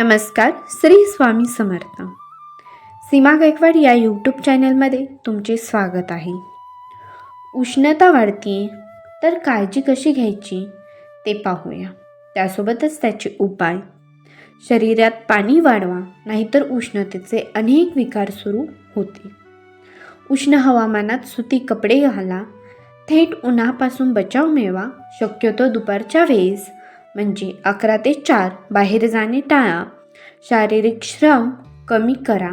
नमस्कार श्री स्वामी समर्थ. सीमा गायकवाड या यूट्यूब चॅनलमध्ये तुमचे स्वागत आहे. उष्णता वाढते तर काळजी कशी घ्यायची ते पाहूया. त्यासोबतच त्याचे उपाय. शरीरात पाणी वाढवा नाहीतर उष्णतेचे अनेक विकार सुरू होते उष्ण हवामानात सुती कपडे घाला थेट उन्हापासून बचाव मिळवा शक्यतो दुपारच्या वेळेस. म्हणजे अकरा ते चार. बाहेर जाणे टाळा. शारीरिक श्रम कमी करा.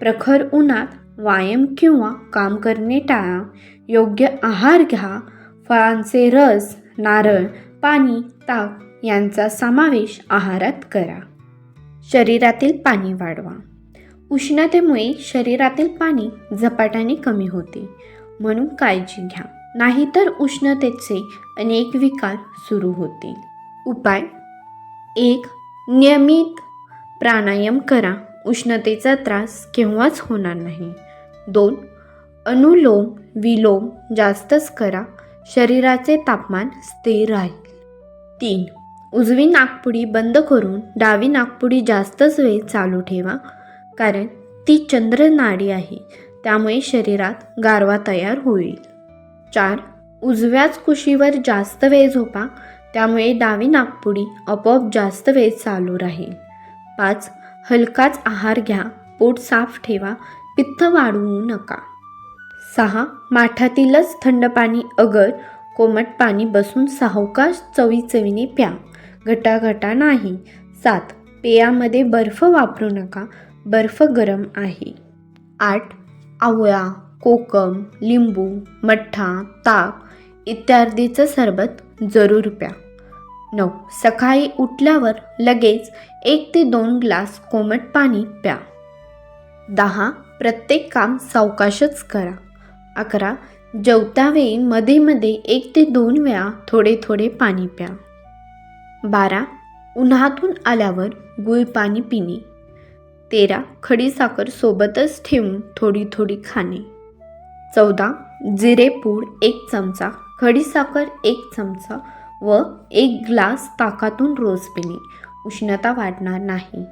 प्रखर उन्हात व्यायाम किंवा काम करणे टाळा. योग्य आहार घ्या. फळांचे रस नारळ पाणी ताक यांचा समावेश आहारात करा. शरीरातील पाणी वाढवा. उष्णतेमुळे शरीरातील पाणी झपाट्याने कमी होते. म्हणून काळजी घ्या. नाहीतर उष्णतेचे अनेक विकार सुरू होतील. उपाय. एक नियमित प्राणायाम करा. उष्णतेचा त्रास केव्हाच होणार नाही. दोन अनुलोम विलोम जास्तच करा. शरीराचे तापमान स्थिर राहील. तीन उजवी नागपुडी बंद करून डावी नागपुडी जास्तच वेळ चालू ठेवा कारण ती चंद्रनाडी आहे. त्यामुळे शरीरात गारवा तयार होईल. चार उजव्याच कुशीवर जास्त वेळ झोपा. त्यामुळे डावी नागपुडी आपोआप जास्त वेळ चालू राहील. पाच हलकाच आहार घ्या. पोट साफ ठेवा. पित्त वाढवू नका. सहा माठातीलच थंड पाणी अगर. कोमट पाणी बसून सावकाश चवी चवीने प्या. घटाघटा नाही. सात पेयामध्ये बर्फ वापरू नका. बर्फ गरम आहे. आठ आवळा कोकम लिंबू मठ्ठा ताक इत्यादीचं सरबत जरूर प्या. नऊ. सकाळी उठल्यावर लगेच एक ते दोन ग्लास कोमट पाणी प्या. दहा. प्रत्येक काम सावकाशच करा. अकरा. जेवतावेळी मध्ये मध्ये एक ते दोन वेळा थोडे थोडे पाणी प्या. बारा. उन्हातून आल्यावर गुळ पाणी पिणे. तेरा. खडीसाखर सोबतच ठेवून थोडी थोडी खाणे. चौदा. जिरेपूड एक चमचा. खडीसाखर एक चमचा व एक ग्लास ताकातून रोज पिणे. उष्णता वाढणार नाही.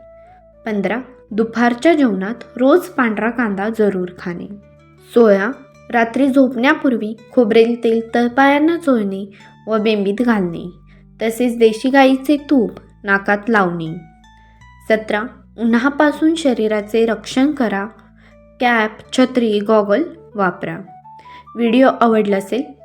पंधरा दुपारच्या जेवणात रोज पांढरा कांदा जरूर खाणे. सोळा रात्री झोपण्यापूर्वी खोबरेल तेल तळपायांना चोळणे व बेंबीत घालणे तसेच देशी गाईचे तूप नाकात लावणे. सतरा उन्हापासून शरीराचे रक्षण करा. कॅप छत्री गॉगल वापरा. व्हिडिओ आवडला असेल